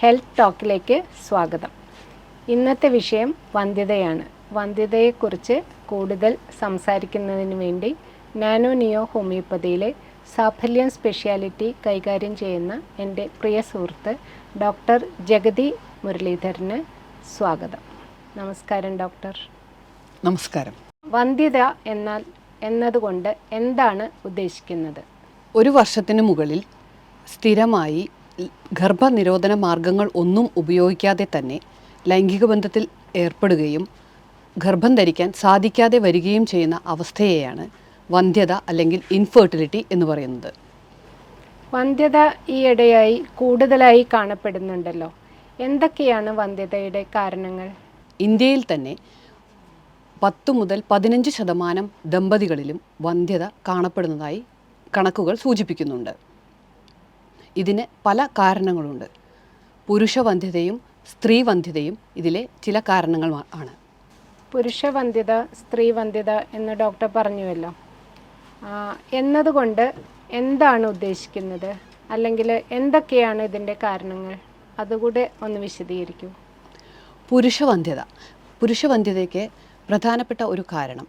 Health ടോക്കിലേക്ക് സ്വാഗതം. ഇന്നത്തെ വിഷയം വന്ധ്യതയാണ്. വന്ധ്യതയെക്കുറിച്ച് കൂടുതൽ സംസാരിക്കുന്നതിന് വേണ്ടി നാനോ നിയോ ഹോമിയോപ്പതിയിലെ സാഫല്യം സ്പെഷ്യാലിറ്റി കൈകാര്യം ചെയ്യുന്ന എന്റെ പ്രിയ സുഹൃത്ത് ഡോക്ടർ ജഗതി മുരളീധരന് സ്വാഗതം. നമസ്കാരം ഡോക്ടർ. നമസ്കാരം. വന്ധ്യത എന്നാൽ എന്നതുകൊണ്ട് എന്താണ് ഉദ്ദേശിക്കുന്നത്? ഒരു വർഷത്തിന് മുകളിൽ സ്ഥിരമായി ഗർഭനിരോധന മാർഗങ്ങൾ ഒന്നും ഉപയോഗിക്കാതെ തന്നെ ലൈംഗിക ബന്ധത്തിൽ ഏർപ്പെടുകയും ഗർഭം ധരിക്കാൻ സാധിക്കാതെ വരികയും ചെയ്യുന്ന അവസ്ഥയെയാണ് വന്ധ്യത അല്ലെങ്കിൽ ഇൻഫെർട്ടിലിറ്റി എന്ന് പറയുന്നത്. വന്ധ്യത ഈയിടെയായി കൂടുതലായി കാണപ്പെടുന്നുണ്ടല്ലോ. എന്തൊക്കെയാണ് വന്ധ്യതയുടെ കാരണങ്ങൾ? ഇന്ത്യയിൽ തന്നെ പത്തു മുതൽ പതിനഞ്ച് ശതമാനം ദമ്പതികളിലും വന്ധ്യത കാണപ്പെടുന്നതായി കണക്കുകൾ സൂചിപ്പിക്കുന്നുണ്ട്. ഇതിന് പല കാരണങ്ങളുണ്ട്. പുരുഷവന്ധ്യതയും സ്ത്രീവന്ധ്യതയും ഇതിലെ ചില കാരണങ്ങൾ ആണ്. പുരുഷവന്ധ്യത സ്ത്രീവന്ധ്യത സ്ത്രീ വന്ധ്യത എന്ന് ഡോക്ടർ പറഞ്ഞുവല്ലോ. എന്നതുകൊണ്ട് എന്താണ് ഉദ്ദേശിക്കുന്നത്? അല്ലെങ്കിൽ എന്തൊക്കെയാണ് ഇതിന്റെ കാരണങ്ങൾ? അതുകൂടെ ഒന്ന് വിശദീകരിക്കൂ. പുരുഷവന്ധ്യത. പുരുഷവന്ധ്യതയ്ക്ക് പ്രധാനപ്പെട്ട ഒരു കാരണം.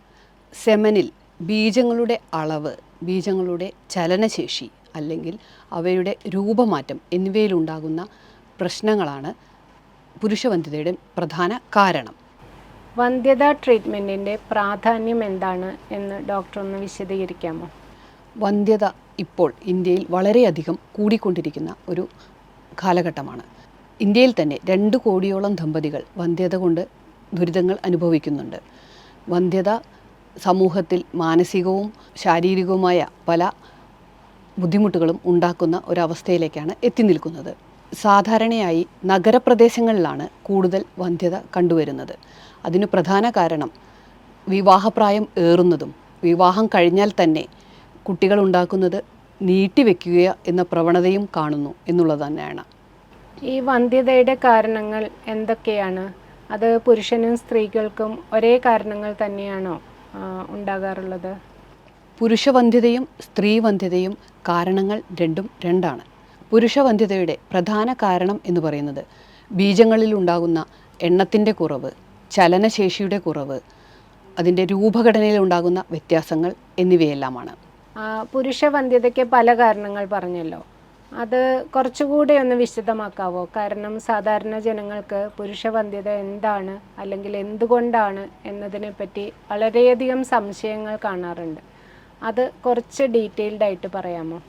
സെമനിൽ ബീജങ്ങളുടെ അളവ് ബീജങ്ങളുടെ ചലനശേഷി അല്ലെങ്കിൽ അവയുടെ രൂപമാറ്റം എന്നിവയിലുണ്ടാകുന്ന പ്രശ്നങ്ങളാണ് പുരുഷവന്ധ്യതയുടെ പ്രധാന കാരണം. വന്ധ്യത ട്രീറ്റ്മെന്റിന്റെ പ്രാധാന്യം എന്താണ് എന്ന് ഡോക്ടർ ഒന്ന് വിശദീകരിക്കാമോ? വന്ധ്യത ഇപ്പോൾ ഇന്ത്യയിൽ വളരെയധികം കൂടിക്കൊണ്ടിരിക്കുന്ന ഒരു കാലഘട്ടമാണ്. ഇന്ത്യയിൽ തന്നെ രണ്ട് കോടിയോളം ദമ്പതികൾ വന്ധ്യത കൊണ്ട് ദുരിതങ്ങൾ അനുഭവിക്കുന്നുണ്ട്. വന്ധ്യത സമൂഹത്തിൽ മാനസികവും ശാരീരികവുമായ പല ബുദ്ധിമുട്ടുകളും ഉണ്ടാക്കുന്ന ഒരവസ്ഥയിലേക്കാണ് എത്തി നിൽക്കുന്നത്. സാധാരണയായി നഗരപ്രദേശങ്ങളിലാണ് കൂടുതൽ വന്ധ്യത കണ്ടുവരുന്നത്. അതിന് പ്രധാന കാരണം വിവാഹപ്രായം ഏറുന്നതും വിവാഹം കഴിഞ്ഞാൽ തന്നെ കുട്ടികൾ ഉണ്ടാക്കുന്നത് നീട്ടിവെക്കുക എന്ന പ്രവണതയും കാണുന്നു എന്നുള്ളത് തന്നെയാണ്. ഈ വന്ധ്യതയുടെ കാരണങ്ങൾ എന്തൊക്കെയാണ്? അത് പുരുഷനും സ്ത്രീകൾക്കും ഒരേ കാരണങ്ങൾ തന്നെയാണോ പുരുഷ ഉണ്ടാകാറുള്ളത് പുരുഷവന്ധ്യതയും സ്ത്രീവന്ധ്യതയും കാരണങ്ങൾ രണ്ടും രണ്ടാണ്. പുരുഷവന്ധ്യതയുടെ പ്രധാന കാരണം എന്ന് പറയുന്നത് ബീജങ്ങളിൽ ഉണ്ടാകുന്ന എണ്ണത്തിന്റെ കുറവ് ചലനശേഷിയുടെ കുറവ് അതിന്റെ രൂപഘടനയിൽ ഉണ്ടാകുന്ന വ്യത്യാസങ്ങൾ എന്നിവയെല്ലാമാണ്. പുരുഷവന്ധ്യതയ്ക്ക് പല കാരണങ്ങൾ പറഞ്ഞല്ലോ. അത് കുറച്ചുകൂടി ഒന്ന് വിശദമാക്കാവോ? കാരണം സാധാരണ ജനങ്ങൾക്ക് പുരുഷവന്ധ്യത എന്താണ് അല്ലെങ്കിൽ എന്തുകൊണ്ടാണ് എന്നതിനെപ്പറ്റി വളരെയധികം സംശയങ്ങൾ കാണാറുണ്ട്. അത് കുറച്ച് ഡീറ്റെയിൽഡ് ആയിട്ട് പറയാമോ?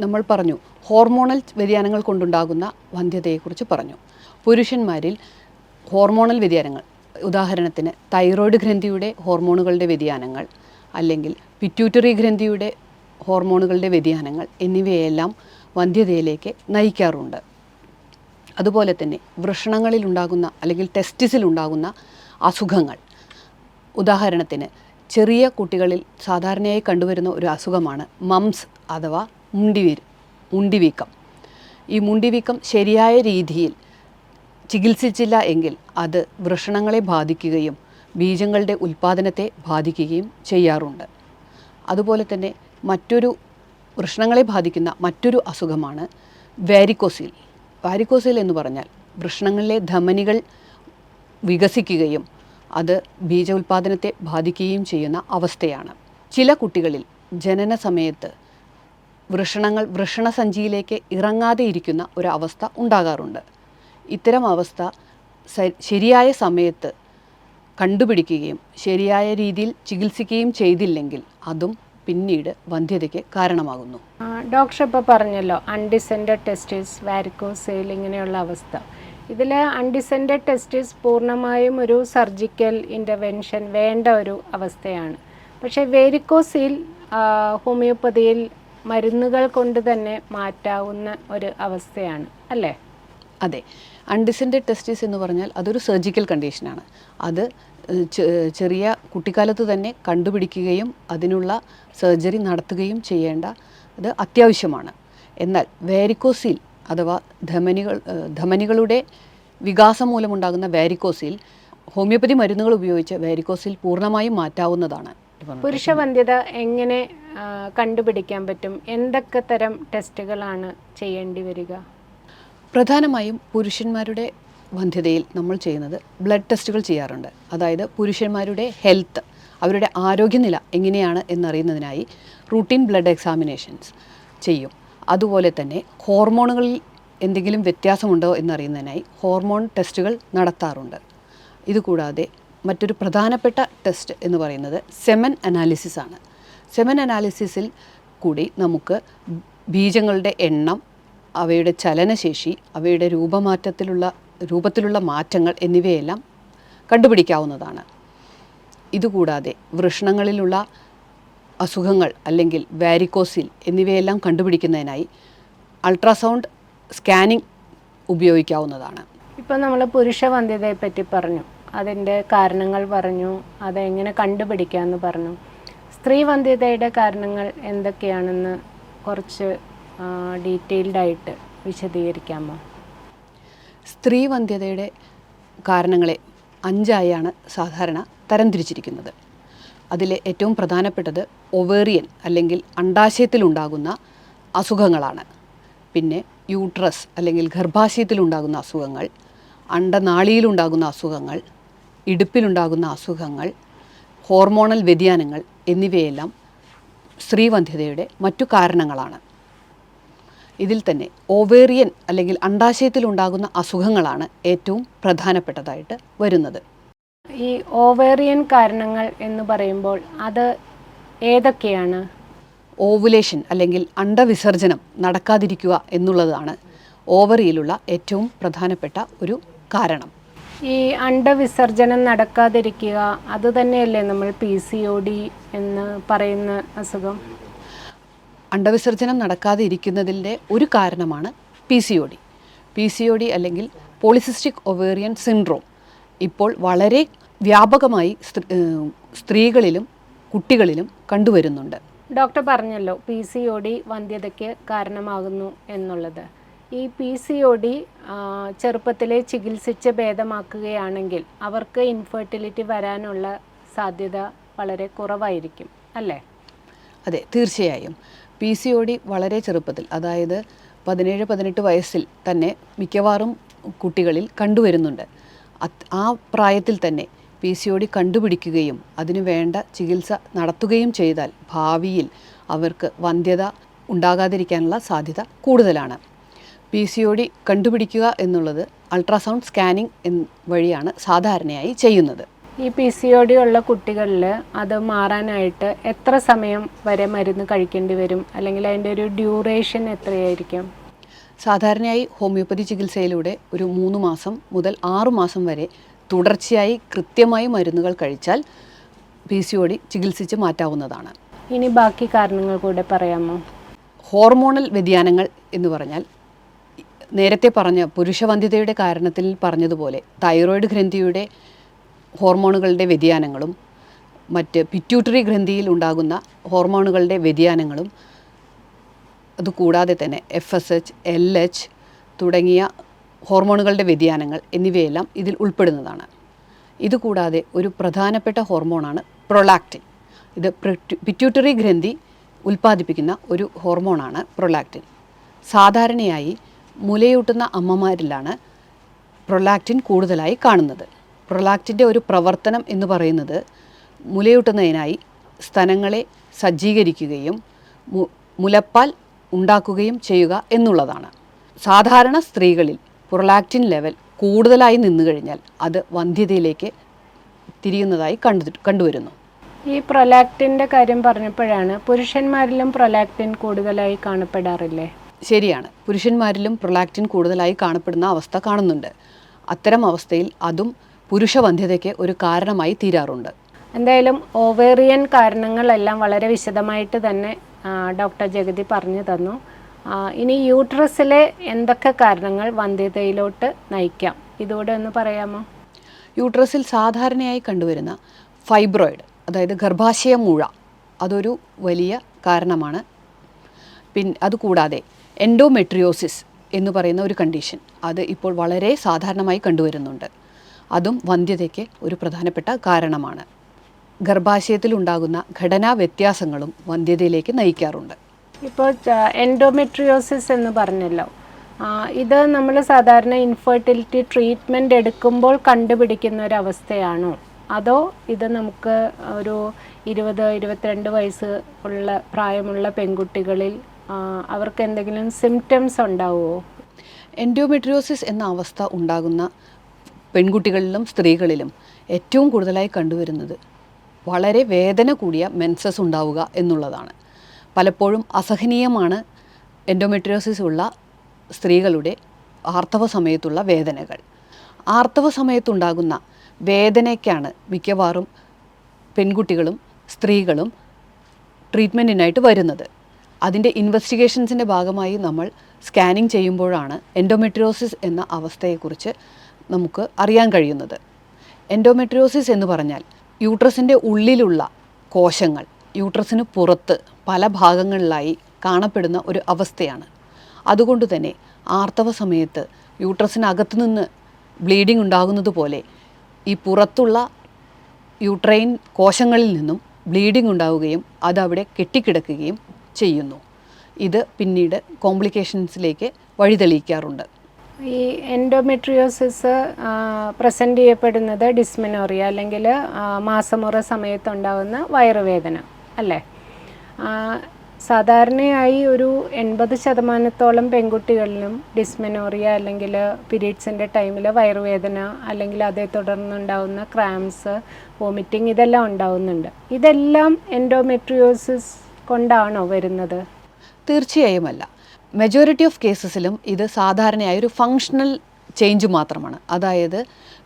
നമ്മൾ പറഞ്ഞു ഹോർമോണൽ വ്യതിയാനങ്ങൾ കൊണ്ടുണ്ടാകുന്ന വന്ധ്യതയെക്കുറിച്ച് പറഞ്ഞു. പുരുഷന്മാരിൽ ഹോർമോണൽ വ്യതിയാനങ്ങൾ ഉദാഹരണത്തിന് തൈറോയ്ഡ് ഗ്രന്ഥിയുടെ ഹോർമോണുകളുടെ വ്യതിയാനങ്ങൾ അല്ലെങ്കിൽ പിറ്റ്യൂട്ടറി ഗ്രന്ഥിയുടെ ഹോർമോണുകളുടെ വ്യതിയാനങ്ങൾ എന്നിവയെല്ലാം വന്ധ്യതയിലേക്ക് നയിക്കാറുണ്ട്. അതുപോലെ തന്നെ വൃഷണങ്ങളിലുണ്ടാകുന്ന അല്ലെങ്കിൽ ടെസ്റ്റിസിലുണ്ടാകുന്ന അസുഖങ്ങൾ ഉദാഹരണത്തിന് ചെറിയ കുട്ടികളിൽ സാധാരണയായി കണ്ടുവരുന്ന ഒരു അസുഖമാണ് മംസ് അഥവാ മുണ്ടിവീർ മുണ്ടിവീക്കം. ഈ മുണ്ടിവീക്കം ശരിയായ രീതിയിൽ ചികിത്സിച്ചില്ല എങ്കിൽ അത് വൃഷണങ്ങളെ ബാധിക്കുകയും ബീജങ്ങളുടെ ഉൽപ്പാദനത്തെ ബാധിക്കുകയും ചെയ്യാറുണ്ട്. അതുപോലെ തന്നെ മറ്റൊരു വൃഷണങ്ങളെ ബാധിക്കുന്ന മറ്റൊരു അസുഖമാണ് വാരിക്കോസിൽ. വാരിക്കോസിൽ എന്ന് പറഞ്ഞാൽ വൃഷണങ്ങളിലെ ധമനികൾ വികസിക്കുകയും അത് ബീജ ഉൽപ്പാദനത്തെ ബാധിക്കുകയും ചെയ്യുന്ന അവസ്ഥയാണ്. ചില കുട്ടികളിൽ ജനന സമയത്ത് വൃഷണങ്ങൾ വൃഷണസഞ്ചിയിലേക്ക് ഇറങ്ങാതെ ഇരിക്കുന്ന ഒരവസ്ഥ ഉണ്ടാകാറുണ്ട്. ഇത്തരം അവസ്ഥ ശരിയായ സമയത്ത് കണ്ടുപിടിക്കുകയും ശരിയായ രീതിയിൽ ചികിത്സിക്കുകയും ചെയ്തില്ലെങ്കിൽ അതും പിന്നീട് വന്ധ്യതയ്ക്ക് കാരണമാകുന്നു. ഡോക്ടർ ഇപ്പോൾ പറഞ്ഞല്ലോ അൺഡിസെൻഡഡ് ടെസ്റ്റിസ് വാരിക്കോസെയിൽ ഇങ്ങനെയുള്ള അവസ്ഥ. ഇതിൽ അൺഡിസെൻഡഡ് ടെസ്റ്റിസ് പൂർണമായും ഒരു സർജിക്കൽ ഇന്റർവെൻഷൻ വേണ്ട ഒരു അവസ്ഥയാണ്. പക്ഷേ വേരിക്കോസിൽ ഹോമിയോപ്പതിയിൽ മരുന്നുകൾ കൊണ്ട് തന്നെ മാറ്റാവുന്ന ഒരു അവസ്ഥയാണ് അല്ലേ? അതെ. അൺഡിസെൻഡഡ് ടെസ്റ്റിസ് എന്ന് പറഞ്ഞാൽ അതൊരു സർജിക്കൽ കണ്ടീഷനാണ് അത് ചെറിയ കുട്ടിക്കാലത്ത് തന്നെ കണ്ടുപിടിക്കുകയും അതിനുള്ള സർജറി നടത്തുകയും ചെയ്യേണ്ട അത് അത്യാവശ്യമാണ്. എന്നാൽ വേരിക്കോസിൽ അഥവാ ധമനികൾ ധമനികളുടെ വികാസം മൂലമുണ്ടാകുന്ന വാരിക്കോസിൽ ഹോമിയോപ്പതി മരുന്നുകൾ ഉപയോഗിച്ച് വാരിക്കോസിൽ പൂർണമായും മാറ്റാവുന്നതാണ്. പുരുഷവന്ധ്യത എങ്ങനെ കണ്ടുപിടിക്കാൻ പറ്റും? എന്തൊക്കെ തരം ടെസ്റ്റുകളാണ് ചെയ്യേണ്ടി വരിക? പ്രധാനമായും പുരുഷന്മാരുടെ വന്ധ്യതയിൽ നമ്മൾ ചെയ്യുന്നത് ബ്ലഡ് ടെസ്റ്റുകൾ ചെയ്യാറുണ്ട്. അതായത് പുരുഷന്മാരുടെ ഹെൽത്ത് അവരുടെ ആരോഗ്യനില എങ്ങനെയാണ് എന്നറിയുന്നതിനായി റൂട്ടീൻ ബ്ലഡ് എക്സാമിനേഷൻസ് ചെയ്യും. അതുപോലെ തന്നെ ഹോർമോണുകളിൽ എന്തെങ്കിലും വ്യത്യാസമുണ്ടോ എന്നറിയുന്നതിനായി ഹോർമോൺ ടെസ്റ്റുകൾ നടത്താറുണ്ട്. ഇതുകൂടാതെ മറ്റൊരു പ്രധാനപ്പെട്ട ടെസ്റ്റ് എന്ന് പറയുന്നത് സെമൻ അനാലിസിസ് ആണ്. സെമൻ അനാലിസിസിൽ കൂടി നമുക്ക് ബീജങ്ങളുടെ എണ്ണം അവയുടെ ചലനശേഷി അവയുടെ രൂപമാറ്റത്തിലുള്ള രൂപത്തിലുള്ള മാറ്റങ്ങൾ എന്നിവയെല്ലാം കണ്ടുപിടിക്കാവുന്നതാണ്. ഇതുകൂടാതെ വൃഷണങ്ങളിലുള്ള അസുഖങ്ങൾ അല്ലെങ്കിൽ വാരിക്കോസിൽ എന്നിവയെല്ലാം കണ്ടുപിടിക്കുന്നതിനായി അൾട്രാസൗണ്ട് സ്കാനിംഗ് ഉപയോഗിക്കാവുന്നതാണ്. ഇപ്പോൾ നമ്മൾ പുരുഷ വന്ധ്യതയെ പറ്റി പറഞ്ഞു. അതിന്റെ കാരണങ്ങൾ പറഞ്ഞു. അതെങ്ങനെ കണ്ടുപിടിക്കാമെന്ന് പറഞ്ഞു. സ്ത്രീ വന്ധ്യതയുടെ കാരണങ്ങൾ എന്തൊക്കെയാണെന്ന് കുറച്ച് ഡീറ്റെയിൽഡായിട്ട് വിശദീകരിക്കാമോ? സ്ത്രീ വന്ധ്യതയുടെ കാരണങ്ങളെ അഞ്ചായാണ് സാധാരണ തരംതിരിച്ചിരിക്കുന്നത്. അതിലെ ഏറ്റവും പ്രധാനപ്പെട്ടത് ഒവേറിയൻ അല്ലെങ്കിൽ അണ്ടാശയത്തിലുണ്ടാകുന്ന അസുഖങ്ങളാണ്. പിന്നെ യൂട്രസ് അല്ലെങ്കിൽ ഗർഭാശയത്തിലുണ്ടാകുന്ന അസുഖങ്ങൾ അണ്ടനാളിയിലുണ്ടാകുന്ന അസുഖങ്ങൾ ഇടുപ്പിലുണ്ടാകുന്ന അസുഖങ്ങൾ ഹോർമോണൽ വ്യതിയാനങ്ങൾ എന്നിവയെല്ലാം സ്ത്രീവന്ധ്യതയുടെ മറ്റു കാരണങ്ങളാണ്. ഇതിൽ തന്നെ ഓവേറിയൻ അല്ലെങ്കിൽ അണ്ടാശയത്തിലുണ്ടാകുന്ന അസുഖങ്ങളാണ് ഏറ്റവും പ്രധാനപ്പെട്ടതായിട്ട് വരുന്നത്. ഈ ഓവേറിയൻ കാരണങ്ങൾ എന്ന് പറയുമ്പോൾ അത് ഏതൊക്കെയാണ്? ഓവുലേഷൻ അല്ലെങ്കിൽ അണ്ടവിസർജനം നടക്കാതിരിക്കുക എന്നുള്ളതാണ് ഓവറിയിലുള്ള ഏറ്റവും പ്രധാനപ്പെട്ട ഒരു കാരണം. ഈ അണ്ടവിസർജനം നടക്കാതിരിക്കുക അത് തന്നെയല്ലേ നമ്മൾ പി സി ഒ ഡി എന്ന് പറയുന്ന അസുഖം? അണ്ടവിസർജനം നടക്കാതെ ഇരിക്കുന്നതിന്റെ ഒരു കാരണമാണ് P C O D P C O D അല്ലെങ്കിൽ പോളിസിസ്റ്റിക് ഒവേറിയൻ സിൻഡ്രോം ഇപ്പോൾ വളരെ വ്യാപകമായി സ്ത്രീകളിലും കുട്ടികളിലും കണ്ടുവരുന്നുണ്ട്. ഡോക്ടർ പറഞ്ഞല്ലോ പി സി ഒ ഡി വന്ധ്യതയ്ക്ക് കാരണമാകുന്നു എന്നുള്ളത്. ഈ പി സി ഒ ഡി ചെറുപ്പത്തിലെ ചികിത്സിച്ച് ഭേദമാക്കുകയാണെങ്കിൽ അവർക്ക് ഇൻഫെർട്ടിലിറ്റി വരാനുള്ള സാധ്യത വളരെ കുറവായിരിക്കും അല്ലേ? അതെ തീർച്ചയായും. പി സി ഒ ഡി വളരെ ചെറുപ്പത്തിൽ അതായത് പതിനേഴ് പതിനെട്ട് വയസ്സിൽ തന്നെ മിക്കവാറും കുട്ടികളിൽ കണ്ടുവരുന്നുണ്ട്. ആ പ്രായത്തിൽ തന്നെ പി സി ഒ ഡി കണ്ടുപിടിക്കുകയും അതിനു വേണ്ട ചികിത്സ നടത്തുകയും ചെയ്താൽ ഭാവിയിൽ അവർക്ക് വന്ധ്യത ഉണ്ടാകാതിരിക്കാനുള്ള സാധ്യത കൂടുതലാണ്. പി സി ഒ ഡി കണ്ടുപിടിക്കുക എന്നുള്ളത് അൾട്രാസൗണ്ട് സ്കാനിങ് വഴിയാണ് സാധാരണയായി ചെയ്യുന്നത്. ഈ പി സി ഒ ഡി ഉള്ള കുട്ടികളിൽ അത് മാറാനായിട്ട് എത്ര സമയം വരെ മരുന്ന് കഴിക്കേണ്ടി വരും? അല്ലെങ്കിൽ അതിന്റെ ഒരു ഡ്യൂറേഷൻ എത്രയായിരിക്കും? സാധാരണയായി ഹോമിയോപ്പതി ചികിത്സയിലൂടെ ഒരു മൂന്ന് മാസം മുതൽ ആറു മാസം വരെ തുടർച്ചയായി കൃത്യമായി മരുന്നുകൾ കഴിച്ചാൽ പി സി ഒ ഡി ചികിത്സിച്ച് മാറ്റാവുന്നതാണ്. ഇനി ബാക്കി കാരണങ്ങൾ കൂടെ പറയാമോ? ഹോർമോണൽ വ്യതിയാനങ്ങൾ എന്ന് പറഞ്ഞാൽ നേരത്തെ പറഞ്ഞ പുരുഷവന്ധ്യതയുടെ കാരണത്തിൽ പറഞ്ഞതുപോലെ തൈറോയിഡ് ഗ്രന്ഥിയുടെ ഹോർമോണുകളുടെ വ്യതിയാനങ്ങളും മറ്റ് പിറ്റ്യൂട്ടറി ഗ്രന്ഥിയിൽ ഉണ്ടാകുന്ന ഹോർമോണുകളുടെ വ്യതിയാനങ്ങളും അതുകൂടാതെ തന്നെ F S H L H തുടങ്ങിയ ഹോർമോണുകളുടെ വ്യതിയാനങ്ങൾ എന്നിവയെല്ലാം ഇതിൽ ഉൾപ്പെടുന്നതാണ്. ഇതുകൂടാതെ ഒരു പ്രധാനപ്പെട്ട ഹോർമോണാണ് പ്രൊലാക്റ്റിൻ ഇത് പിറ്റ്യൂട്ടറി ഗ്രന്ഥി ഉൽപ്പാദിപ്പിക്കുന്ന ഒരു ഹോർമോണാണ് പ്രൊലാക്റ്റിൻ സാധാരണയായി മുലയൂട്ടുന്ന അമ്മമാരിലാണ് പ്രൊലാക്റ്റിൻ കൂടുതലായി കാണുന്നത്. പ്രൊലാക്റ്റിന്റെ ഒരു പ്രവർത്തനം എന്ന് പറയുന്നത് മുലയൂട്ടുന്നതിനായി സ്ഥലങ്ങളെ സജ്ജീകരിക്കുകയും മുലപ്പാൽ ഉണ്ടാക്കുകയും ചെയ്യുക എന്നുള്ളതാണ്. സാധാരണ സ്ത്രീകളിൽ പ്രൊലാക്റ്റിൻ ലെവൽ കൂടുതലായി നിന്നു കഴിഞ്ഞാൽ അത് വന്ധ്യതയിലേക്ക് തിരിയുന്നതായി കണ്ടു കണ്ടുവരുന്നു. ഈ പ്രൊലാക്റ്റിന്റെ കാര്യം പറഞ്ഞപ്പോഴാണ് പുരുഷന്മാരിലും പ്രൊലാക്റ്റിൻ കൂടുതലായി കാണപ്പെടാറില്ലേ? ശരിയാണ്. പുരുഷന്മാരിലും പ്രൊലാക്റ്റിൻ കൂടുതലായി കാണപ്പെടുന്ന അവസ്ഥ കാണുന്നുണ്ട്. അത്തരം അവസ്ഥയിൽ അതും പുരുഷവന്ധ്യതയ്ക്ക് ഒരു കാരണമായി തീരാറുണ്ട്. എന്തായാലും ഓവേറിയൻ കാരണങ്ങളെല്ലാം വളരെ വിശദമായിട്ട് തന്നെ ഡോക്ടർ ജഗതി പറഞ്ഞു തന്നു. ഇനി യൂട്രസിലെ എന്തൊക്കെ കാരണങ്ങൾ വന്ധ്യതയിലോട്ട് നയിക്കാം? ഇതോടെ ഒന്ന് പറയാമോ? യൂട്രസിൽ സാധാരണയായി കണ്ടുവരുന്ന ഫൈബ്രോയിഡ് അതായത് ഗർഭാശയ മുഴ അതൊരു വലിയ കാരണമാണ്. പിൻ അതുകൂടാതെ എൻഡോമെട്രിയോസിസ് എന്ന് പറയുന്ന ഒരു കണ്ടീഷൻ അത് ഇപ്പോൾ വളരെ സാധാരണമായി കണ്ടുവരുന്നുണ്ട്. അതും വന്ധ്യതയ്ക്ക് ഒരു പ്രധാനപ്പെട്ട കാരണമാണ്. ഗർഭാശയത്തിലുണ്ടാകുന്ന ഘടനാ വ്യത്യാസങ്ങളും വന്ധ്യതയിലേക്ക് നയിക്കാറുണ്ട്. ഇപ്പോൾ എൻഡോമെട്രിയോസിസ് എന്ന് പറഞ്ഞല്ലോ. ഇത് നമ്മൾ സാധാരണ ഇൻഫെർട്ടിലിറ്റി ട്രീറ്റ്മെന്റ് എടുക്കുമ്പോൾ കണ്ടുപിടിക്കുന്ന ഒരു അവസ്ഥയാണോ അതോ ഇത് നമുക്ക് ഒരു ഇരുപത് ഇരുപത്തിരണ്ട് വയസ്സ് ഉള്ള പ്രായമുള്ള പെൺകുട്ടികളിൽ അവർക്ക് എന്തെങ്കിലും സിംറ്റംസ് ഉണ്ടാവുമോ? എൻഡോമെട്രിയോസിസ് എന്ന അവസ്ഥ ഉണ്ടാകുന്ന പെൺകുട്ടികളിലും സ്ത്രീകളിലും ഏറ്റവും കൂടുതലായി കണ്ടുവരുന്നത് വളരെ വേദന കൂടിയ മെൻസസ് ഉണ്ടാവുക എന്നുള്ളതാണ്. പലപ്പോഴും അസഹനീയമാണ് എൻഡോമെട്രിയോസിസ് ഉള്ള സ്ത്രീകളുടെ ആർത്തവ സമയത്തുള്ള വേദനകൾ. ആർത്തവ സമയത്തുണ്ടാകുന്ന വേദനയ്ക്കാണ് മിക്കവാറും പെൺകുട്ടികളും സ്ത്രീകളും ട്രീറ്റ്മെന്റിനായിട്ട് വരുന്നത്. അതിന്റെ ഇൻവെസ്റ്റിഗേഷൻസിന്റെ ഭാഗമായി നമ്മൾ സ്കാനിങ് ചെയ്യുമ്പോഴാണ് എൻഡോമെട്രിയോസിസ് എന്ന അവസ്ഥയെക്കുറിച്ച് നമുക്ക് അറിയാൻ കഴിയുന്നത്. എൻഡോമെട്രിയോസിസ് എന്ന് പറഞ്ഞാൽ യൂട്രസിന്റെ ഉള്ളിലുള്ള കോശങ്ങൾ യൂട്രസിന് പുറത്ത് പല ഭാഗങ്ങളിലായി കാണപ്പെടുന്ന ഒരു അവസ്ഥയാണ്. അതുകൊണ്ട് തന്നെ ആർത്തവ സമയത്ത് യൂട്രസിനകത്തു നിന്ന് ബ്ലീഡിംഗ് ഉണ്ടാകുന്നത് പോലെ ഈ പുറത്തുള്ള യൂട്രൈൻ കോശങ്ങളിൽ നിന്നും ബ്ലീഡിംഗ് ഉണ്ടാവുകയും അതവിടെ കെട്ടിക്കിടക്കുകയും ചെയ്യുന്നു. ഇത് പിന്നീട് കോംപ്ലിക്കേഷൻസിലേക്ക് വഴിതെളിയിക്കാറുണ്ട്. ഈ എൻഡോമെട്രിയോസിസ് പ്രസന്റ് ചെയ്യപ്പെടുന്നത് ഡിസ്മിനോറിയ അല്ലെങ്കിൽ മാസമുറ സമയത്തുണ്ടാകുന്ന വയറുവേദന അല്ലേ? സാധാരണയായി ഒരു എൺപത് ശതമാനത്തോളം പെൺകുട്ടികളിലും ഡിസ്മെനോറിയ അല്ലെങ്കിൽ പീരീഡ്സിന്റെ ടൈമിൽ വയറുവേദന അല്ലെങ്കിൽ അതേ തുടർന്നുണ്ടാകുന്ന ക്രാംസ് വോമിറ്റിംഗ് ഇതെല്ലാം ഉണ്ടാവുന്നുണ്ട്. ഇതെല്ലാം എൻഡോമെട്രിയോസിസ് കൊണ്ടാണോ വരുന്നത്? തീർച്ചയായുമല്ല മെജോറിറ്റി ഓഫ് കേസസിലും ഇത് സാധാരണയായി ഒരു ഫങ്ഷണൽ ചേഞ്ച് മാത്രമാണ്. അതായത്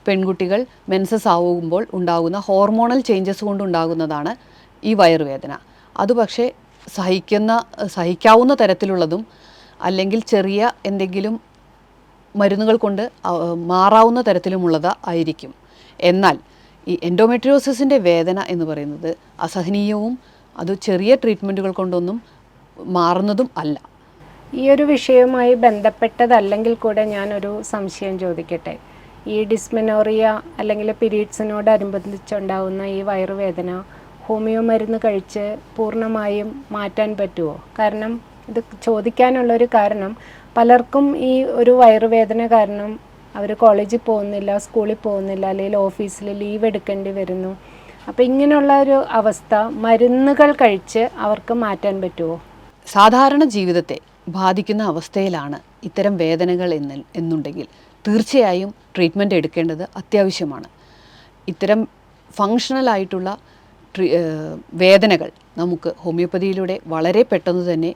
പെൺകുട്ടികൾ മെൻസസ് ആവുമ്പോൾ ഉണ്ടാകുന്ന ഹോർമോണൽ ചേഞ്ചസ് കൊണ്ടുണ്ടാകുന്നതാണ് ഈ വയറുവേദന. അത് പക്ഷേ സഹിക്കുന്ന സഹിക്കാവുന്ന തരത്തിലുള്ളതും അല്ലെങ്കിൽ ചെറിയ എന്തെങ്കിലും മരുന്നുകൾ കൊണ്ട് മാറാവുന്ന തരത്തിലുമുള്ളത് ആയിരിക്കും. എന്നാൽ ഈ എൻഡോമെട്രിയോസിന്റെ വേദന എന്ന് പറയുന്നത് അസഹനീയവും അത് ചെറിയ ട്രീറ്റ്മെന്റുകൾ കൊണ്ടൊന്നും മാറുന്നതും അല്ല. ഈ ഒരു വിഷയവുമായി ബന്ധപ്പെട്ടതല്ലെങ്കിൽ കൂടെ ഞാനൊരു സംശയം ചോദിക്കട്ടെ? ഈ ഡിസ്മെനോറിയ അല്ലെങ്കിൽ പീരീഡ്സിനോടനുബന്ധിച്ചുണ്ടാവുന്ന ഈ വയറുവേദന ഹോമിയോ മരുന്ന് കഴിച്ച് പൂർണമായും മാറ്റാൻ പറ്റുമോ കാരണം ഇത് ചോദിക്കാനുള്ളൊരു കാരണം പലർക്കും ഈ ഒരു വയറുവേദന കാരണം അവർ കോളേജിൽ പോകുന്നില്ല സ്കൂളിൽ പോകുന്നില്ല അല്ലെങ്കിൽ ഓഫീസിൽ ലീവ് എടുക്കേണ്ടി വരുന്നു. അപ്പോൾ ഇങ്ങനെയുള്ള ഒരു അവസ്ഥ മരുന്നുകൾ കഴിച്ച് അവർക്ക് മാറ്റാൻ പറ്റുമോ സാധാരണ ജീവിതത്തെ ബാധിക്കുന്ന അവസ്ഥയിലാണ് ഇത്തരം വേദനകൾ എന്ന് എന്നുണ്ടെങ്കിൽ തീർച്ചയായും ട്രീറ്റ്മെന്റ് എടുക്കേണ്ടത് അത്യാവശ്യമാണ്. ഇത്തരം ഏഹ് വേദനകൾ നമുക്ക് ഹോമിയോപ്പതിയിലൂടെ വളരെ പെട്ടെന്ന് തന്നെ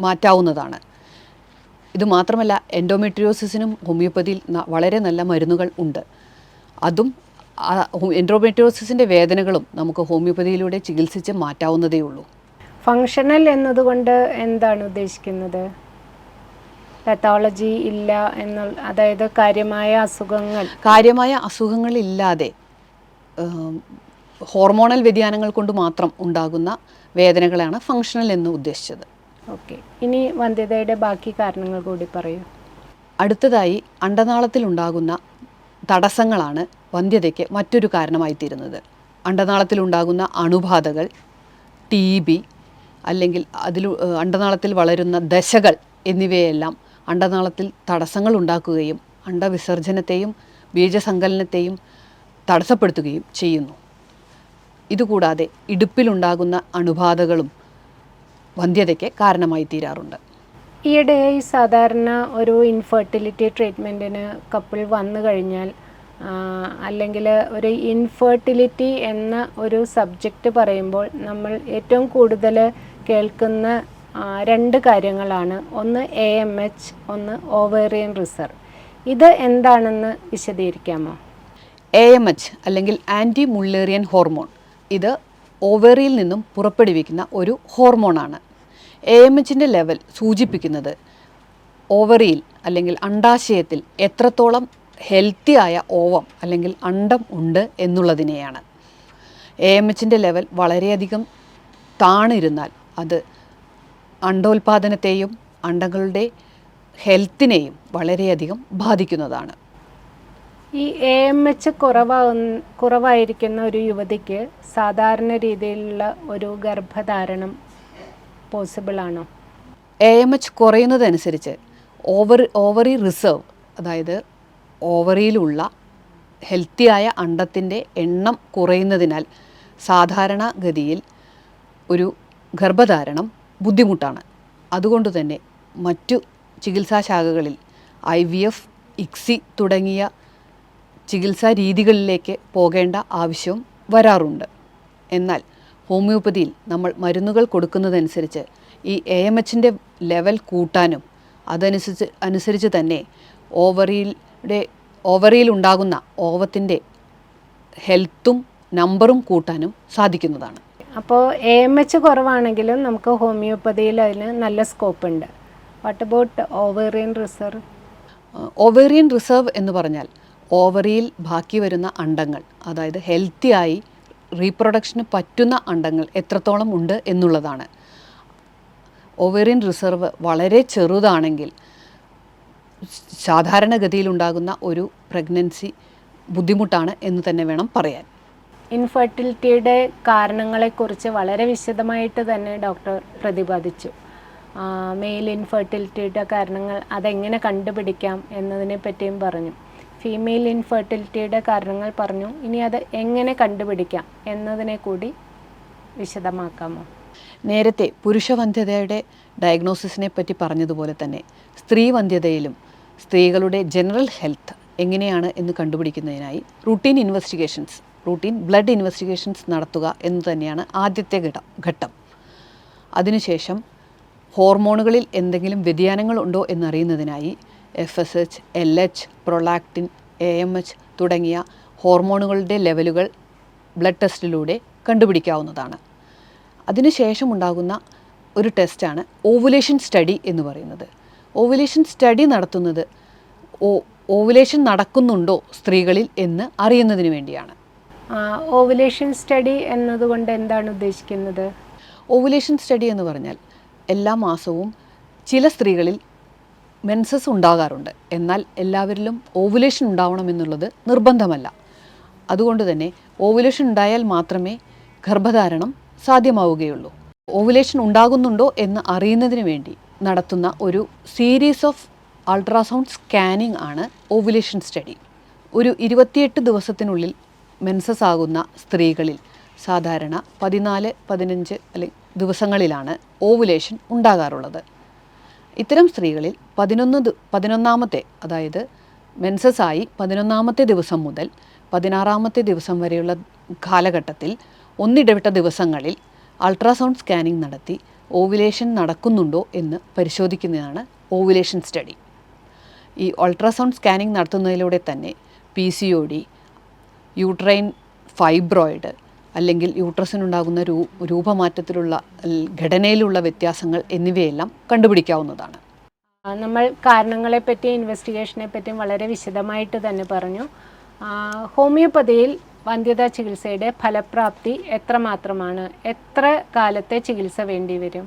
മാറ്റാവുന്നതാണ്. ഇത് മാത്രമല്ല എൻഡോമെട്രിയോസിസിനും ഹോമിയോപ്പതിയിൽ വളരെ നല്ല മരുന്നുകൾ ഉണ്ട്. അതും എൻഡോമെട്രിയോസിസിന്റെ വേദനകളും നമുക്ക് ഹോമിയോപ്പതിയിലൂടെ ചികിത്സിച്ച് മാറ്റാവുന്നതേ ഉള്ളൂ. ഫങ്ഷണൽ എന്നതുകൊണ്ട് എന്താണ് ഉദ്ദേശിക്കുന്നത്? പെത്തോളജി ഇല്ല എന്ന അതായത് കാര്യമായ അസുഖങ്ങൾ. കാര്യമായ അസുഖങ്ങളില്ലാതെ ഹോർമോണൽ വ്യതിയാനങ്ങൾ കൊണ്ട് മാത്രം ഉണ്ടാകുന്ന വേദനകളാണ് ഫങ്ഷണൽ എന്ന് ഉദ്ദേശിച്ചത്. ഓക്കെ. ഇനി വന്ധ്യതയുടെ ബാക്കി കാരണങ്ങൾ കൂടി പറയൂ. അടുത്തതായി അണ്ടനാളത്തിൽ ഉണ്ടാകുന്ന തടസ്സങ്ങളാണ് വന്ധ്യതയ്ക്ക് മറ്റൊരു കാരണമായി തീരുന്നത്. അണ്ടനാളത്തിൽ ഉണ്ടാകുന്ന അണുബാധകൾ ടി ബി അല്ലെങ്കിൽ അതിൽ അണ്ടനാളത്തിൽ വളരുന്ന ദശകൾ എന്നിവയെല്ലാം അണ്ടനാളത്തിൽ തടസ്സങ്ങൾ ഉണ്ടാക്കുകയും അണ്ടവിസർജനത്തെയും ബീജസങ്കലനത്തെയും തടസ്സപ്പെടുത്തുകയും ചെയ്യുന്നു. ഇതുകൂടാതെ ഇടുപ്പിലുണ്ടാകുന്ന അണുബാധകളും വന്ധ്യതയ്ക്ക് കാരണമായി തീരാറുണ്ട്. ഈയിടെയായി സാധാരണ ഒരു ഇൻഫെർട്ടിലിറ്റി ട്രീറ്റ്മെന്റിന് കപ്പിൾ വന്നു കഴിഞ്ഞാൽ അല്ലെങ്കിൽ ഒരു ഇൻഫെർട്ടിലിറ്റി എന്ന ഒരു സബ്ജക്റ്റ് പറയുമ്പോൾ നമ്മൾ ഏറ്റവും കൂടുതൽ കേൾക്കുന്ന രണ്ട് കാര്യങ്ങളാണ്. ഒന്ന് എ എം എച്ച് ഒന്ന് ഓവേറിയൻ റിസർവ് ഇത് എന്താണെന്ന് വിശദീകരിക്കാമോ? എ എം എച്ച് അല്ലെങ്കിൽ ആന്റി മുള്ളേറിയൻ ഹോർമോൺ ഇത് ഓവറിയിൽ നിന്നും പുറപ്പെടുവിക്കുന്ന ഒരു ഹോർമോണാണ്. എ എം എച്ചിന്റെ ലെവൽ സൂചിപ്പിക്കുന്നത് ഓവറിയിൽ അല്ലെങ്കിൽ അണ്ടാശയത്തിൽ എത്രത്തോളം ഹെൽത്തി ആയ ഓവം അല്ലെങ്കിൽ അണ്ടം ഉണ്ട് എന്നുള്ളതിനെയാണ്. എ എം എച്ചിന്റെ ലെവൽ വളരെയധികം താണിരുന്നാൽ അത് അണ്ടോൽപാദനത്തെയും അണ്ടങ്ങളുടെ ഹെൽത്തിനെയും വളരെയധികം ബാധിക്കുന്നതാണ്. ഈ എ എം എച്ച് കുറവാകുന്ന കുറവായിരിക്കുന്ന ഒരു യുവതിക്ക് സാധാരണ രീതിയിലുള്ള ഒരു ഗർഭധാരണം പോസിബിൾ ആണോ? എ എം എച്ച് കുറയുന്നതനുസരിച്ച് ഓവർ ഓവറി റിസർവ് അതായത് ഓവറിയിലുള്ള ഹെൽത്തിയായ അണ്ടത്തിന്റെ എണ്ണം കുറയുന്നതിനാൽ സാധാരണഗതിയിൽ ഒരു ഗർഭധാരണം ബുദ്ധിമുട്ടാണ്. അതുകൊണ്ട് തന്നെ മറ്റു ചികിത്സാ ശാഖകളിൽ ഐ വി എഫ് ഇക്സി തുടങ്ങിയ ചികിത്സാ രീതികളിലേക്ക് പോകേണ്ട ആവശ്യവും വരാറുണ്ട്. എന്നാൽ ഹോമിയോപ്പതിയിൽ നമ്മൾ മരുന്നുകൾ കൊടുക്കുന്നതനുസരിച്ച് ഈ എ എം എച്ചിന്റെ ലെവൽ കൂട്ടാനും അതനുസരിച്ച് അനുസരിച്ച് തന്നെ ഓവറിയിലെ ഓവറിയിൽ ഉണ്ടാകുന്ന ഓവത്തിന്റെ ഹെൽത്തും നമ്പറും കൂട്ടാനും സാധിക്കുന്നതാണ്. അപ്പോൾ എ എം എച്ച് കുറവാണെങ്കിലും നമുക്ക് ഹോമിയോപ്പതിയിൽ അതിന് നല്ല സ്കോപ്പ് ഉണ്ട്. What about ovarian reserve ovarian reserve എന്ന് പറഞ്ഞാൽ ഓവറിയിൽ ബാക്കി വരുന്ന അണ്ടങ്ങൾ അതായത് ഹെൽത്തിയായി റീപ്രൊഡക്ഷന് പറ്റുന്ന അണ്ടങ്ങൾ എത്രത്തോളം ഉണ്ട് എന്നുള്ളതാണ്. ഓവേറിയൻ റിസർവ് വളരെ ചെറുതാണെങ്കിൽ സാധാരണഗതിയിലുണ്ടാകുന്ന ഒരു പ്രഗ്നൻസി ബുദ്ധിമുട്ടാണ് എന്ന് തന്നെ വേണം പറയാൻ. ഇൻഫെർട്ടിലിറ്റിയുടെ കാരണങ്ങളെക്കുറിച്ച് വളരെ വിശദമായിട്ട് തന്നെ ഡോക്ടർ പ്രതിപാദിച്ചു. മെയിൽ ഇൻഫെർട്ടിലിറ്റിയുടെ കാരണങ്ങൾ അതെങ്ങനെ കണ്ടുപിടിക്കാം എന്നതിനെ പറ്റിയും പറഞ്ഞു. ഫീമെയിൽ ഇൻഫെർട്ടിലിറ്റിയുടെ കാരണങ്ങൾ പറഞ്ഞു. ഇനി അത് എങ്ങനെ കണ്ടുപിടിക്കാം എന്നതിനെ കൂടി വിശദമാക്കാമോ? നേരത്തെ പുരുഷവന്ധ്യതയുടെ ഡയഗ്നോസിസിനെ പറ്റി പറഞ്ഞതുപോലെ തന്നെ സ്ത്രീവന്ധ്യതയിലും സ്ത്രീകളുടെ ജനറൽ ഹെൽത്ത് എങ്ങനെയാണ് എന്ന് കണ്ടുപിടിക്കുന്നതിനായി routine investigations routine blood investigations നടത്തുക എന്ന് തന്നെയാണ് ആദ്യത്തെ ഘട്ടം ഘട്ടം. അതിനുശേഷം ഹോർമോണുകളിൽ എന്തെങ്കിലും വ്യതിയാനങ്ങൾ ഉണ്ടോ എന്നറിയുന്നതിനായി F S H L H prolactin A M H തുടങ്ങിയ ഹോർമോണുകളുടെ ലെവലുകൾ ബ്ലഡ് ടെസ്റ്റിലൂടെ കണ്ടുപിടിക്കാവുന്നതാണ്. അതിനുശേഷം ഉണ്ടാകുന്ന ഒരു ടെസ്റ്റാണ് ഓവുലേഷൻ സ്റ്റഡി എന്ന് പറയുന്നത്. ഓവുലേഷൻ സ്റ്റഡി നടത്തുന്നത് ഓ ഓവുലേഷൻ നടക്കുന്നുണ്ടോ സ്ത്രീകളിൽ എന്ന് അറിയുന്നതിന് വേണ്ടിയാണ്. ഓവുലേഷൻ സ്റ്റഡി എന്നതുകൊണ്ട് എന്താണ് ഉദ്ദേശിക്കുന്നത്? ഓവുലേഷൻ സ്റ്റഡി എന്ന് പറഞ്ഞാൽ എല്ലാ മാസവും ചില സ്ത്രീകളിൽ മെൻസസ് ഉണ്ടാകാറുണ്ട്. എന്നാൽ എല്ലാവരിലും ഓവുലേഷൻ ഉണ്ടാവണമെന്നുള്ളത് നിർബന്ധമല്ല. അതുകൊണ്ട് തന്നെ ഓവുലേഷൻ ഉണ്ടായാൽ മാത്രമേ ഗർഭധാരണം സാധ്യമാവുകയുള്ളൂ. ഓവുലേഷൻ ഉണ്ടാകുന്നുണ്ടോ എന്ന് അറിയുന്നതിന് വേണ്ടി നടത്തുന്ന ഒരു സീരീസ് ഓഫ് അൾട്രാസൗണ്ട് സ്കാനിംഗ് ആണ് ഓവുലേഷൻ സ്റ്റഡി ഒരു ഇരുപത്തിയെട്ട് ദിവസത്തിനുള്ളിൽ മെൻസസ് ആകുന്ന സ്ത്രീകളിൽ സാധാരണ പതിനാല് പതിനഞ്ച് അല്ലെങ്കിൽ ദിവസങ്ങളിലാണ് ഓവുലേഷൻ ഉണ്ടാകാറുള്ളത്. ഇത്തരം സ്ത്രീകളിൽ പതിനൊന്ന് പതിനൊന്നാമത്തെ അതായത് മെൻസസ് ആയി പതിനൊന്നാമത്തെ ദിവസം മുതൽ പതിനാറാമത്തെ ദിവസം വരെയുള്ള കാലഘട്ടത്തിൽ ഒന്നിടവിട്ട ദിവസങ്ങളിൽ അൾട്രാസൗണ്ട് സ്കാനിംഗ് നടത്തി ഓവുലേഷൻ നടക്കുന്നുണ്ടോ എന്ന് പരിശോധിക്കുന്നതാണ് ഓവുലേഷൻ സ്റ്റഡി. ഈ അൾട്രാസൗണ്ട് സ്കാനിംഗ് നടത്തുന്നതിലൂടെ തന്നെ P C O D uterine fibroid അല്ലെങ്കിൽ യൂട്രസിനുണ്ടാകുന്ന രൂ രൂപമാറ്റത്തിലുള്ള ഘടനയിലുള്ള വ്യത്യാസങ്ങൾ എന്നിവയെല്ലാം കണ്ടുപിടിക്കാവുന്നതാണ്. നമ്മൾ കാരണങ്ങളെ പറ്റി ഇൻവെസ്റ്റിഗേഷനെ പറ്റിയും വളരെ വിശദമായിട്ട് തന്നെ പറഞ്ഞു. ഹോമിയോപ്പതിയിൽ വന്ധ്യതാ ചികിത്സയുടെ ഫലപ്രാപ്തി എത്രമാത്രമാണ്? എത്ര കാലത്തെ ചികിത്സ വേണ്ടി വരും?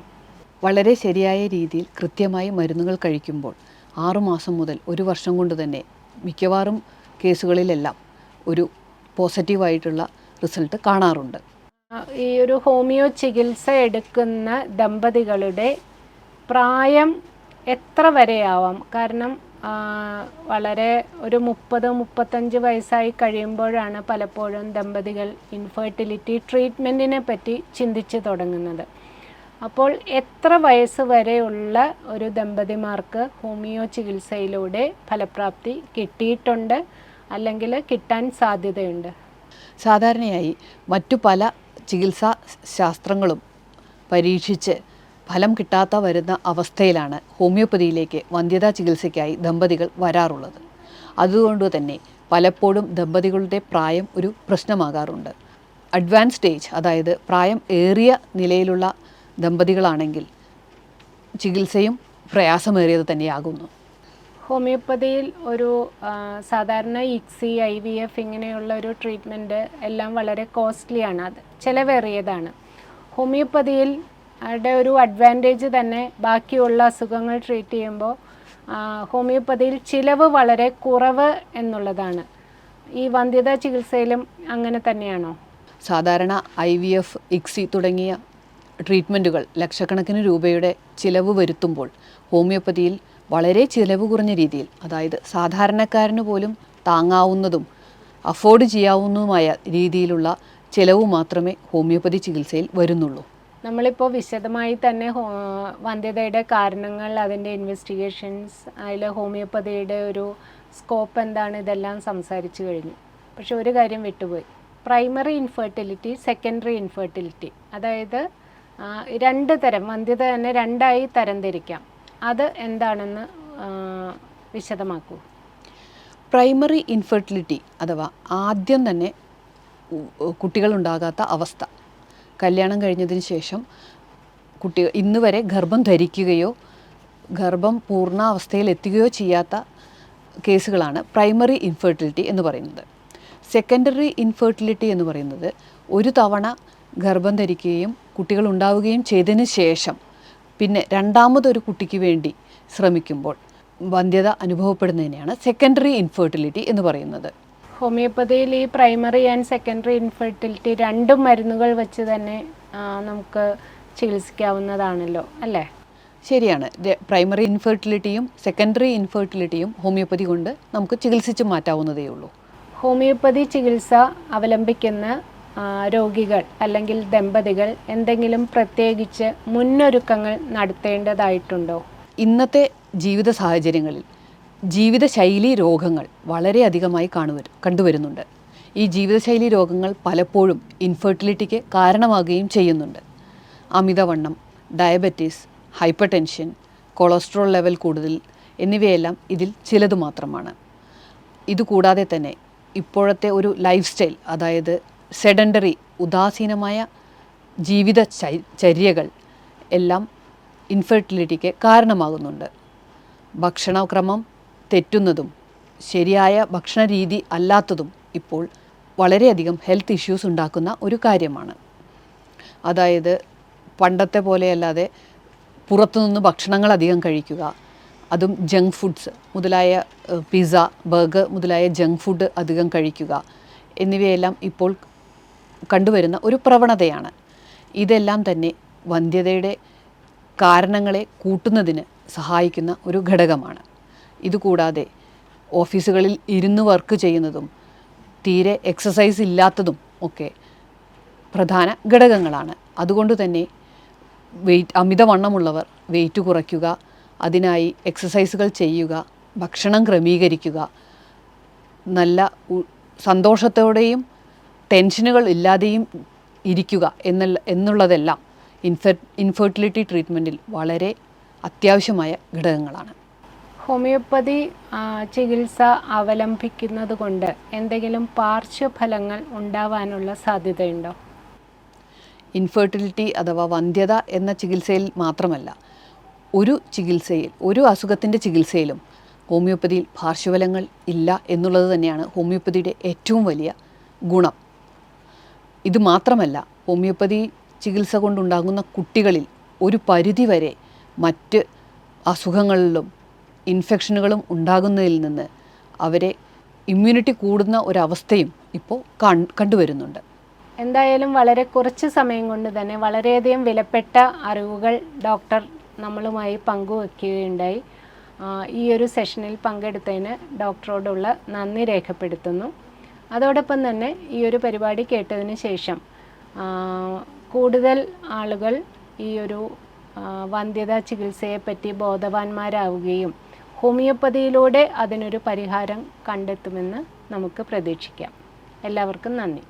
വളരെ ശരിയായ രീതിയിൽ കൃത്യമായി മരുന്നുകൾ കഴിക്കുമ്പോൾ ആറുമാസം മുതൽ ഒരു വർഷം കൊണ്ട് തന്നെ മിക്കവാറും കേസുകളിലെല്ലാം ഒരു പോസിറ്റീവായിട്ടുള്ള റിസൾട്ട് കാണാറുണ്ട്. ഈ ഒരു ഹോമിയോ ചികിത്സ എടുക്കുന്ന ദമ്പതികളുടെ പ്രായം എത്ര വരെയാവാം? കാരണം വളരെ ഒരു മുപ്പത് മുപ്പത്തഞ്ച് വയസ്സായി കഴിയുമ്പോഴാണ് പലപ്പോഴും ദമ്പതികൾ ഇൻഫെർട്ടിലിറ്റി ട്രീറ്റ്മെന്റിനെ പറ്റി ചിന്തിച്ച് തുടങ്ങുന്നത്. അപ്പോൾ എത്ര വയസ്സ് വരെയുള്ള ഒരു ദമ്പതിമാർക്ക് ഹോമിയോ ചികിത്സയിലൂടെ ഫലപ്രാപ്തി കിട്ടിയിട്ടുണ്ട്? അല്ലെങ്കിൽ കിട്ടാൻ സാധ്യതയുണ്ട്? സാധാരണയായി മറ്റു പല ചികിത്സാ ശാസ്ത്രങ്ങളും പരീക്ഷിച്ച് ഫലം കിട്ടാത്ത വരുന്ന അവസ്ഥയിലാണ് ഹോമിയോപ്പതിയിലേക്ക് വന്ധ്യതാ ചികിത്സയ്ക്കായി ദമ്പതികൾ വരാറുള്ളത്. അതുകൊണ്ട് തന്നെ പലപ്പോഴും ദമ്പതികളുടെ പ്രായം ഒരു പ്രശ്നമാകാറുണ്ട്. അഡ്വാൻസ് സ്റ്റേജ് അതായത് പ്രായം ഏറിയ നിലയിലുള്ള ദമ്പതികളാണെങ്കിൽ ചികിത്സയും പ്രയാസമേറിയത് തന്നെയാകുന്നു. ഹോമിയോപ്പതിയിൽ ഒരു സാധാരണ ഇക്സി ഐ വി എഫ് ഇങ്ങനെയുള്ള ഒരു ട്രീറ്റ്മെന്റ് എല്ലാം വളരെ കോസ്റ്റ്ലിയാണ്. അത് ചിലവേറിയതാണ് ഹോമിയോപ്പതിയിൽ അവിടെ ഒരു അഡ്വാന്റേജ് തന്നെ ബാക്കിയുള്ള അസുഖങ്ങൾ ട്രീറ്റ് ചെയ്യുമ്പോൾ ഹോമിയോപ്പതിയിൽ ചിലവ് വളരെ കുറവ് എന്നുള്ളതാണ്. ഈ വന്ധ്യതാ ചികിത്സയിലും അങ്ങനെ തന്നെയാണോ? സാധാരണ ഐ വി എഫ് ഇക്സി തുടങ്ങിയ ട്രീറ്റ്മെന്റുകൾ ലക്ഷക്കണക്കിന് രൂപയുടെ ചിലവ് വരുത്തുമ്പോൾ ഹോമിയോപ്പതിയിൽ വളരെ ചിലവ് കുറഞ്ഞ രീതിയിൽ അതായത് സാധാരണക്കാരന് പോലും താങ്ങാവുന്നതും അഫോർഡ് ചെയ്യാവുന്നതുമായ രീതിയിലുള്ള ചിലവ് മാത്രമേ ഹോമിയോപ്പതി ചികിത്സയിൽ വരുന്നുള്ളൂ. നമ്മളിപ്പോൾ വിശദമായി തന്നെ ഹോ വന്ധ്യതയുടെ കാരണങ്ങൾ അതിന്റെ ഇൻവെസ്റ്റിഗേഷൻസ് അതിൽ ഹോമിയോപ്പതിയുടെ ഒരു സ്കോപ്പ് എന്താണ് ഇതെല്ലാം സംസാരിച്ചു കഴിഞ്ഞു. പക്ഷെ ഒരു കാര്യം വിട്ടുപോയി. പ്രൈമറി ഇൻഫെർട്ടിലിറ്റി സെക്കൻഡറി ഇൻഫെർട്ടിലിറ്റി അതായത് രണ്ട് തരം വന്ധ്യത തന്നെ രണ്ടായി തരംതിരിക്കാം. അത് എന്താണെന്ന് വിശദമാക്കൂ. പ്രൈമറി ഇൻഫെർട്ടിലിറ്റി അഥവാ ആദ്യം തന്നെ കുട്ടികളുണ്ടാകാത്ത അവസ്ഥ. കല്യാണം കഴിഞ്ഞതിന് ശേഷം കുട്ടി ഇന്ന് വരെ ഗർഭം ധരിക്കുകയോ ഗർഭം പൂർണാവസ്ഥയിൽ എത്തുകയോ ചെയ്യാത്ത കേസുകളാണ് പ്രൈമറി ഇൻഫെർട്ടിലിറ്റി എന്ന് പറയുന്നത്. സെക്കൻഡറി ഇൻഫെർട്ടിലിറ്റി എന്ന് പറയുന്നത് ഒരു തവണ ഗർഭം ധരിക്കുകയും കുട്ടികൾ ഉണ്ടാവുകയും ചെയ്തതിന് ശേഷം പിന്നെ രണ്ടാമതൊരു കുട്ടിക്ക് വേണ്ടി ശ്രമിക്കുമ്പോൾ വന്ധ്യത അനുഭവപ്പെടുന്നതിനെയാണ് സെക്കൻഡറി ഇൻഫെർട്ടിലിറ്റി എന്ന് പറയുന്നത്. ഹോമിയോപ്പതിയിൽ ഈ പ്രൈമറി ആൻഡ് സെക്കൻഡറി ഇൻഫെർട്ടിലിറ്റി രണ്ടും മരുന്നുകൾ വെച്ച് തന്നെ നമുക്ക് ചികിത്സിക്കാവുന്നതാണല്ലോ അല്ലേ? ശരിയാണ്. പ്രൈമറി ഇൻഫെർട്ടിലിറ്റിയും സെക്കൻഡറി ഇൻഫെർട്ടിലിറ്റിയും ഹോമിയോപ്പതി കൊണ്ട് നമുക്ക് ചികിത്സിച്ച് മാറ്റാവുന്നതേ ഉള്ളൂ ഹോമിയോപ്പതി ചികിത്സ അവലംബിക്കുന്ന രോഗികൾ അല്ലെങ്കിൽ ദമ്പതികൾ എന്തെങ്കിലും പ്രത്യേകിച്ച് മുന്നൊരുക്കങ്ങൾ നടത്തേണ്ടതായിട്ടുണ്ടോ? ഇന്നത്തെ ജീവിത സാഹചര്യങ്ങളിൽ ജീവിതശൈലി രോഗങ്ങൾ വളരെയധികമായി കാണുവരു കണ്ടുവരുന്നുണ്ട്. ഈ ജീവിതശൈലി രോഗങ്ങൾ പലപ്പോഴും ഇൻഫെർട്ടിലിറ്റിക്ക് കാരണമാകുകയും ചെയ്യുന്നുണ്ട്. അമിതവണ്ണം diabetes hypertension cholesterol level കൂടുതൽ എന്നിവയെല്ലാം ഇതിൽ ചിലത് മാത്രമാണ്. ഇതുകൂടാതെ തന്നെ ഇപ്പോഴത്തെ ഒരു ലൈഫ് സ്റ്റൈൽ അതായത് സെഡൻഡറി ഉദാസീനമായ ജീവിത ചര്യകൾ എല്ലാം ഇൻഫെർട്ടിലിറ്റിക്ക് കാരണമാകുന്നുണ്ട്. ഭക്ഷണക്രമം തെറ്റുന്നതും ശരിയായ ഭക്ഷണ രീതി അല്ലാത്തതും ഇപ്പോൾ വളരെയധികം ഹെൽത്ത് ഇഷ്യൂസ് ഉണ്ടാക്കുന്ന ഒരു കാര്യമാണ്. അതായത് പണ്ടത്തെ പോലെയല്ലാതെ പുറത്തുനിന്ന് ഭക്ഷണങ്ങൾ അധികം കഴിക്കുക അതും ജങ്ക് ഫുഡ്സ് മുതലായ പിസ പിസ്സ ബർഗർ മുതലായ ജങ്ക് ഫുഡ് അധികം കഴിക്കുക എന്നിവയെല്ലാം ഇപ്പോൾ കണ്ടുവരുന്ന ഒരു പ്രവണതയാണ്. ഇതെല്ലാം തന്നെ വന്ധ്യതയുടെ കാരണങ്ങളെ കൂട്ടുന്നതിന് സഹായിക്കുന്ന ഒരു ഘടകമാണ്. ഇതുകൂടാതെ ഓഫീസുകളിൽ ഇരുന്ന് വർക്ക് ചെയ്യുന്നതും തീരെ എക്സസൈസ് ഇല്ലാത്തതും ഒക്കെ പ്രധാന ഘടകങ്ങളാണ്. അതുകൊണ്ട് തന്നെ വെയിറ്റ് അമിതവണ്ണമുള്ളവർ വെയിറ്റ് കുറയ്ക്കുക അതിനായി എക്സസൈസുകൾ ചെയ്യുക ഭക്ഷണം ക്രമീകരിക്കുക നല്ല സന്തോഷത്തോടെയും ടെൻഷനുകൾ ഇല്ലാതെയും ഇരിക്കുക എന്നുള്ള എന്നുള്ളതെല്ലാം ഇൻഫെ ഇൻഫെർട്ടിലിറ്റി ട്രീറ്റ്മെന്റിൽ വളരെ അത്യാവശ്യമായ ഘടകങ്ങളാണ്. ഹോമിയോപ്പതി ചികിത്സ അവലംബിക്കുന്നത് കൊണ്ട് എന്തെങ്കിലും പാർശ്വഫലങ്ങൾ ഉണ്ടാവാനുള്ള സാധ്യതയുണ്ടോ? ഇൻഫെർട്ടിലിറ്റി അഥവാ വന്ധ്യത എന്ന ചികിത്സയിൽ മാത്രമല്ല ഒരു ചികിത്സയിൽ ഒരു അസുഖത്തിന്റെ ചികിത്സയിലും ഹോമിയോപ്പതിയിൽ പാർശ്വഫലങ്ങൾ ഇല്ല എന്നുള്ളത് തന്നെയാണ് ഹോമിയോപ്പതിയുടെ ഏറ്റവും വലിയ ഗുണം. ഇത് മാത്രമല്ല ഹോമിയോപ്പതി ചികിത്സ കൊണ്ടുണ്ടാകുന്ന കുട്ടികളിൽ ഒരു പരിധിവരെ മറ്റ് അസുഖങ്ങളിലും ഇൻഫെക്ഷനുകളും ഉണ്ടാകുന്നതിൽ നിന്ന് അവരെ ഇമ്മ്യൂണിറ്റി കൂടുന്ന ഒരവസ്ഥയും ഇപ്പോൾ കണ്ടുവരുന്നുണ്ട്. എന്തായാലും വളരെ കുറച്ച് സമയം കൊണ്ട് തന്നെ വളരെയധികം വിലപ്പെട്ട അറിവുകൾ ഡോക്ടർ നമ്മളുമായി പങ്കുവെക്കുകയുണ്ടായി. ഈ ഒരു സെഷനിൽ പങ്കെടുത്തതിന് ഡോക്ടറോടുള്ള നന്ദി രേഖപ്പെടുത്തുന്നു. അതോടൊപ്പം തന്നെ ഈ ഒരു പരിപാടി കേട്ടതിന് ശേഷം കൂടുതൽ ആളുകൾ ഈ ഒരു വന്ധ്യതാ ചികിത്സയെപ്പറ്റി ബോധവാന്മാരാവുകയും ഹോമിയോപ്പതിയിലൂടെ അതിനൊരു പരിഹാരം കണ്ടെത്തുമെന്ന് നമുക്ക് പ്രതീക്ഷിക്കാം. എല്ലാവർക്കും നന്ദി.